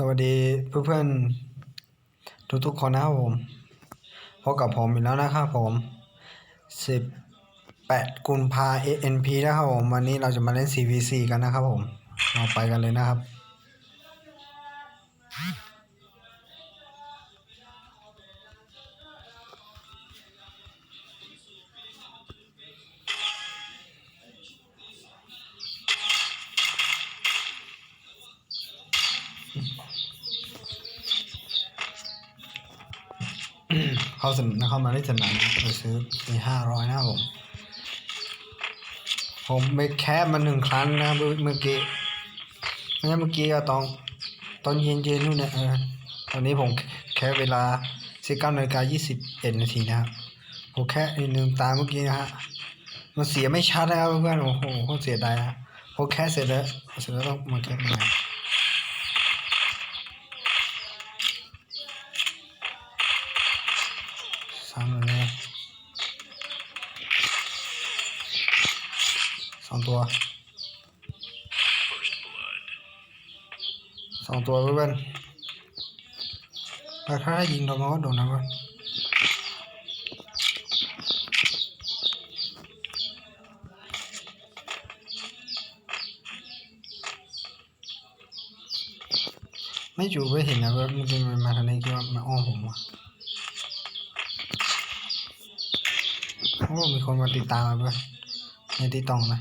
สวัสดีเพื่อนๆทุกๆคนนะครับผมพบกับผมอีกแล้วนะครับผม18กุมภา ANP นะครับผมวันนี้เราจะมาเล่น CVC กันนะครับผมเราไปกันเลยนะครับ เขาสนเข้ามาได้สนามไปซื้อไปห้าร้อยนะครับผม ผมไปแคปมาหนึ่งครั้งนะเมื่อเมื่อกี้ไม่ใช่เมื่อกี้อะตอนตอนเย็นเย็นนู่นเนี่ยเออตอนนี้ผมแคปเวลาสิบเก้านาฬิกายี่สิบเอ็ดนาทีนะครับผมแค่ลืมตาเมื่อกี้นะฮะมันเสียไม่ชัดแล้วเพื่อนโอ้โหโคตรเสียดายนะผมแค่เสร็จแล้วเสร็จแล้วต้องมาแคป ใหม่ซ้ำเลยสองตัวสองตัวเพื่อนๆแต่ถ้ายิงโดนมันก็โดนนะเพื่อนไม่จูไม่เห็นนะเพื่อนมันจะมาทางนี้คิดว่ามาอ้อมผมวะ โอ้ มีคนมาติดตามมาด้วยในติตองนะ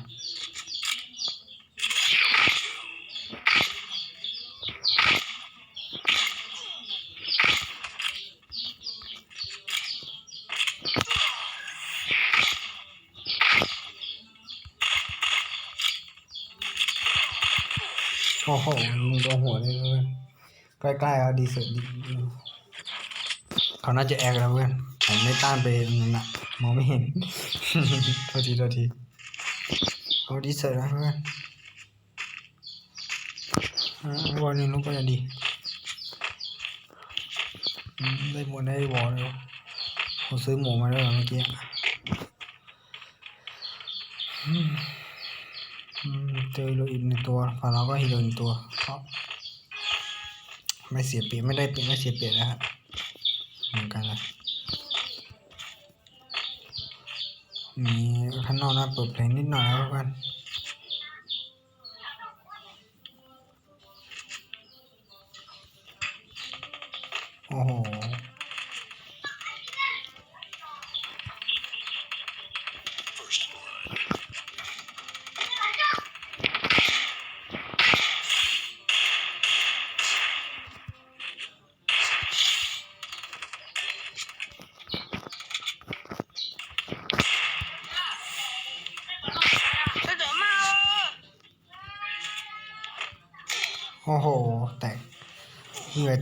โอ้โหมึงโดนหัวเลยเพื่อนใกล้ๆเอาดีสุดเขาน่าจะแอกแล้วเพื่อน ผมไม่ต้านไปนั่นน่ะ มองไม่เห็นโทษทีโทษทีเอาดีเสร็จแล้วเพื่อนอ่าวันนี้ลูกก็จะดีอืมได้หมดได้บอเลยวะผมซื้อหมูมาด้วเมื่อกี้อืมอืมเจอฮีโรอีกหนึ่งตัวฝั่งเราก็ฮีโรอีกหนึ่งตัวเพราะไม่เสียเปรียบไม่ได้เปรียบไม่เสียเปรียบนะครับเหมือนกันเล มีข้างนอกนะเปิดเพลงนิดหน่อยแล้วกันโอ้โห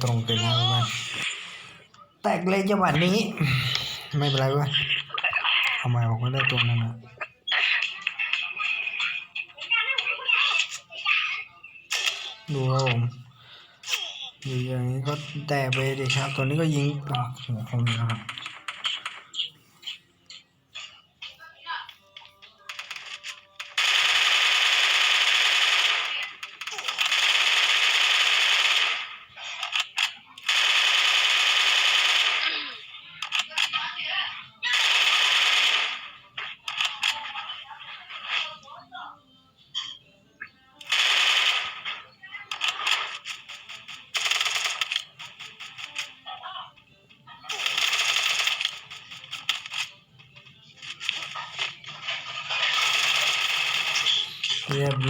ตรงเต็มแล้วกันแตกเลยจังหวะนี้ ไม่เป็นไรเว้ยทำไมผมก็ได้ตัวนั้นนะดูครับผมอยู่อย่างนี้ก็แตกไปดิครับ ตัวนี้ก็ยิงอ๋อหัวคมอยู่นะครับ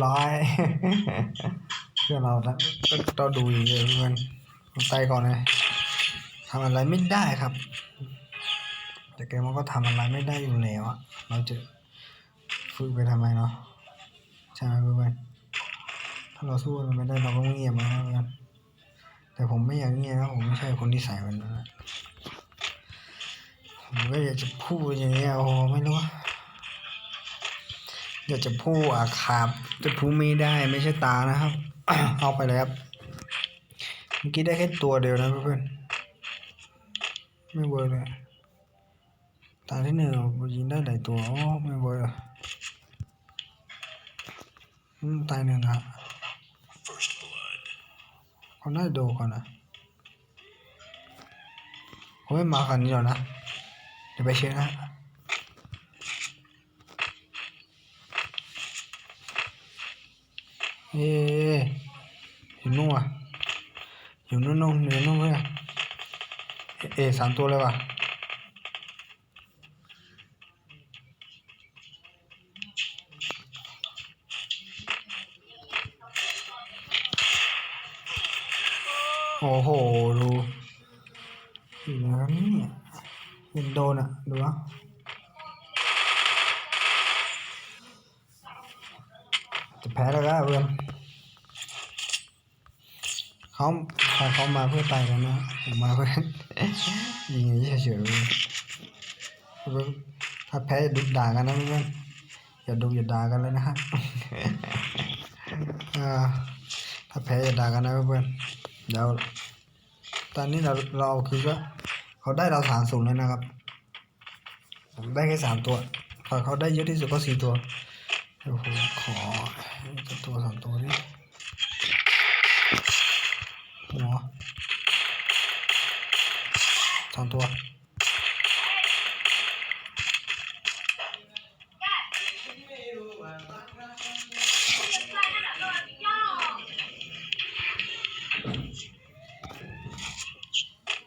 ร้อยเพื่อนเราละต้องดูอย่างเดียเพื่อนไปก่อนเลยทำอะไรไม่ได้ครับ แต่เกมมันก็ทำอะไรไม่ได้อยู่แล้วอะเราจะฝึกไปทำไมเนาะใช่ไหมเพื่อนถ้าเราสู้มันไม่ได้เราก็เงียบนะเพื่อนแต่ผมไม่อยากเงียบนะผมไม่ใช่คนที่ใส่มันนะผมก็อยากจะพูดอย่างเงี้ยโอ้ไม่รู้ อยากจะพูดอะครับจะพูดไม่ได้ไม่ใช่ตานะครับ เอาไปเลยครับ เมื่อกี้ได้แค่ตัวเดียวนะเพื่อนไม่เวิร์กเลยตาที่หนึ่งยิงได้หลายตัวโอ้ไม่เวิร์กเลยอืมตายหนึ่งครับเขาน่าดูก่อนนะเขาไม่มาคันนี้หรอกนะเดี๋ยวไปเช็คนะ เอ๊ะอยู่นู่นว่ะอยู่นู่นนู่นอยู่นู่นเลยเอ๊ะเอ๊ะสามตัวเลยว่ะ โอ้โห ดูอยู่นะครับเนี่ยเห็นโดนอะ ดูวะจะ แพ้แล้วก็เพื่อนเขาเขาเขามาเพื่อตายกันนะผมมาเพื่อยิงอย่งเฉยๆเว้ยเพื่อนถ้าแพ้อย่าดุด่ากันนะเพื่อนอย่าดุอย่าด่ากันเลยนะฮะถ้าแพ้อย่าด่ากันนะเพื่อนเดี๋ยวตอนนี้เราเราคือว่าเขาได้เราสามศูนย์เลยนะครับผมได้แค่สามตัวพอเขาได้เยอะที่สุดก็สี่ตัวโอ้โหขอ 在多少多的，什么？多？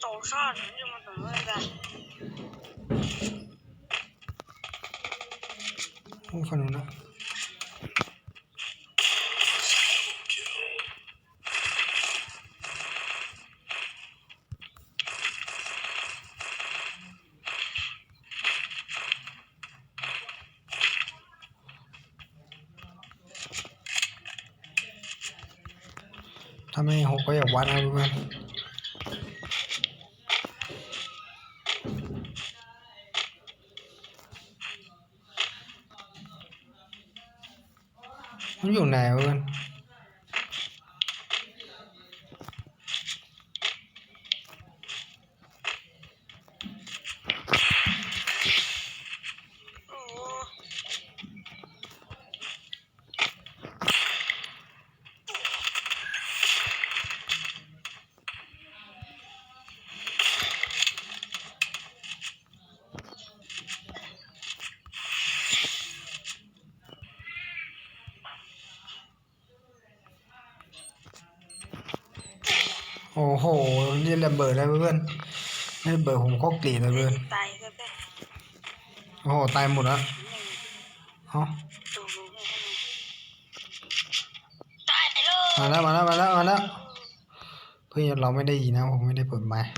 找啥子？你怎么怎的？我看中了。 นนู้นนะถ้าไม่หก หนี่ระเบิดเลยเพื่อนนี่ระเบิดผมก็เกลียดเลยเพื่อนตายก็ได้โอ้โหตายหมดแล้วเอ้าดูดูตายเลยมาแล้วมาแล้วมาแล้วมาแล้วเพื่อนเราไม่ได้ยินนะผมไม่ได้เปิดไมค์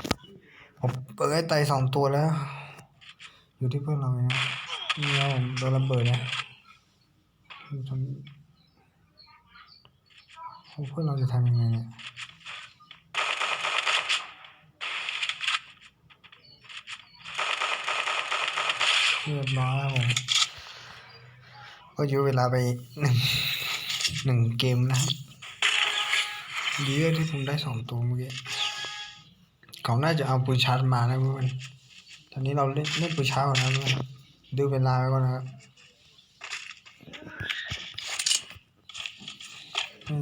ผมเปิดให้ไตสองตัวแล้ว อยู่ที่เพื่อนเราเลยนะนี่เราผมโดนระเบิดนะทำโอ้เพื่อนเราจะทำยังไงเนี่ย เรียบร้อยครับผมก็ยื้อเวลาไปหนึ่งหนึ่งเกมนะดีเลยที่ผมได้สองตัวเมื่อกี้เขาน่าจะเอาปืนชาร์จมานะเพื่อนตอนนี้เราเล่นเล่นปืนชาร์จก่อนนะเพื่อนดูเวลาไว้ก่อนนะครับ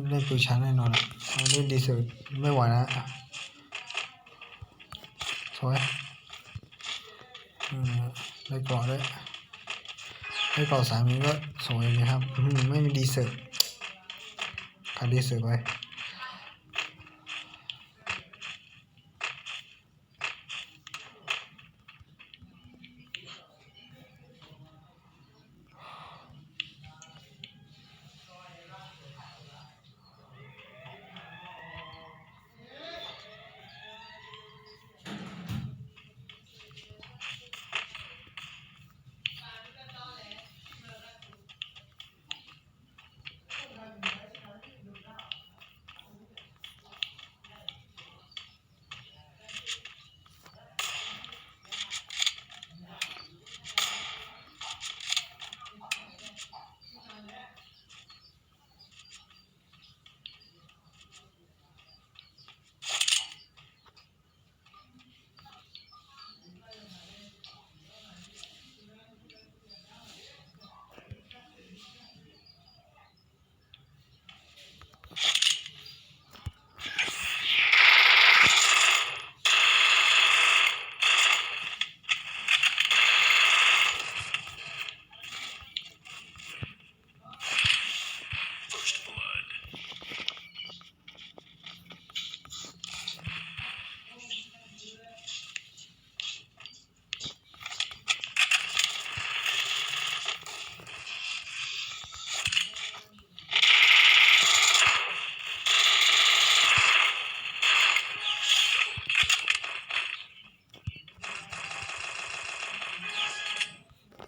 เล่นปืนชาร์จแน่นอนเล่นดีสุดไม่ไหวนะสวย ได้เกาะด้วยได้เกาะสามีก็สวยเลยครับ ไม่มีดีเซอร์ขาดดีเซอร์ไป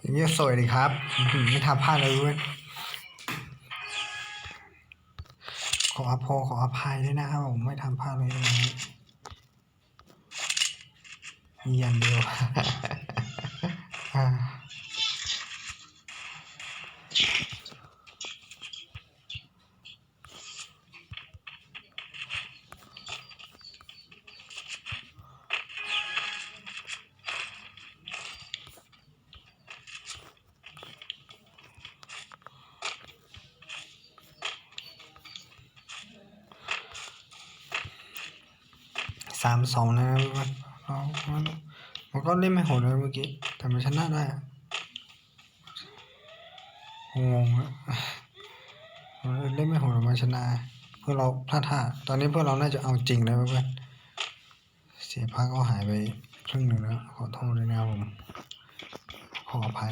ต อย่างเงี้ยสวยดีครับ ไม่ทำพลาดเลยด้วยขออภขออภัยด้วยนะครับผมไม่ทำพลาดเลยนะมีอย่างเดียว สามสองนะครับเรามันก็เล่นไม่โหดเลยเมื่อกี้ แต่มันชนะได้งงอะเล่นไม่โหดมันชนะ เพื่อเราพลาดท่า ตอนนี้เพื่อเราน่าจะเอาจริงแล้วเพื่อนเสียพักก็หายไปครึ่งหนึ่งแล้ว ขอโทษด้วยนะครับผม ขออภัย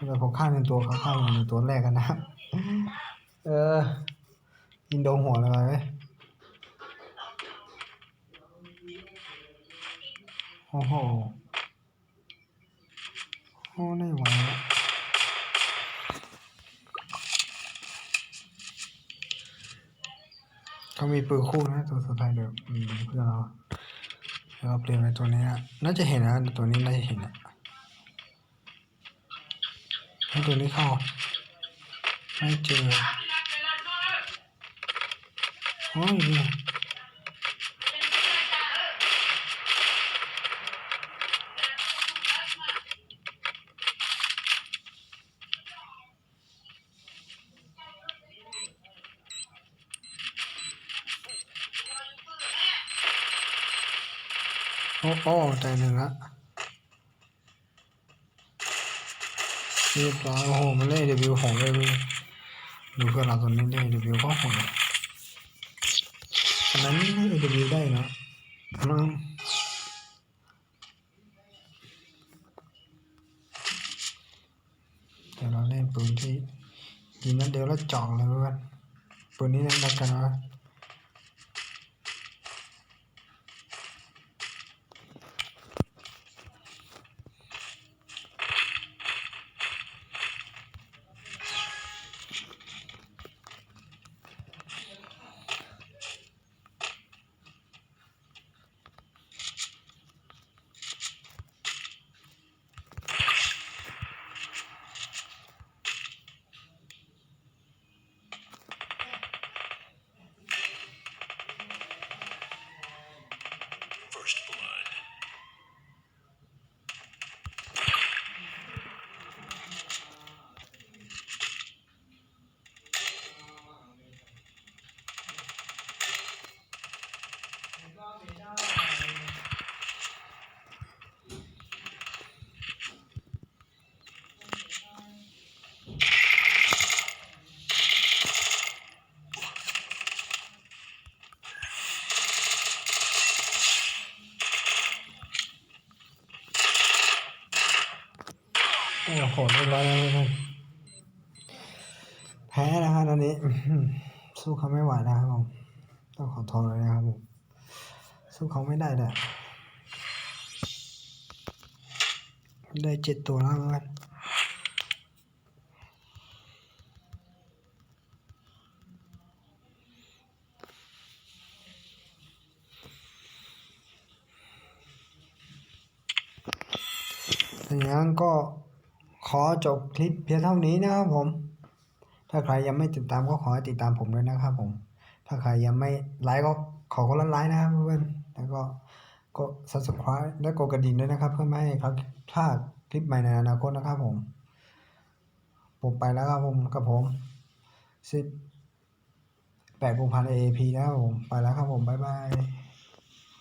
เพื่อนแต่ผมฆ่าหนึ่งตัวเขาฆ่าหนึ่งตัวแรกกันนะ เออยินโดหัวเลยเว้ยโอ้โหโอ้ไม่ไหวเขามีปืนคู่นะตัวสุดท้ายเดี๋ยวเพื่อนเราเดี๋ยวเราเปลี่ยนไปตัวนี้นะน่าจะเห็นนะตัวนี้น่าจะเห็นนะ ให้ตัวนี้เข้า ไม่เจอโอ้ยเนี่ยโอ้โอ้ใจหนึ่งละ เรียบร้อยโอ้โหมันเล่นเดบิวของเลยดูเพื่อนเราตัวนี้เล่นเดบิวก็โหดอันนั้นเล่นเดบิวได้นะมันเดี๋ยวเราเล่นปืนที่ยิงนัดเดียวแล้วเจาะเลยเพื่อนปืนนี้เล่นนัดกันวะ โอ้โหเรียบร้อยแล้วเพื่อนแพ้นะครับตอนนี้ สู้เขาไม่ไหวแล้วครับผมต้องขอโทษเลยนะครับผมสู้เขาไม่ได้แหละได้เจ็ดตัวแล้วเพื่อนอย่างนั้นก็ ขอจบคลิปเพียงเท่านี้นะครับผม ถ้าใครยังไม่ติดตามก็ขอให้ติดตามผมด้วยนะครับผม ถ้าใครยังไม่ไลค์ก็ขอคนละไลค์นะครับเพื่อนแล้วก็กด subscribe และกดกระดิ่งด้วยนะครับ เพื่อไม่ให้ครับพลาดคลิปใหม่ในอนาคตนะครับผม ผมไปแล้วครับผมกับผมสิบแปดกุมภาพันธ์ AAP นะครับผม ไปแล้วครับผม บ๊ายบาย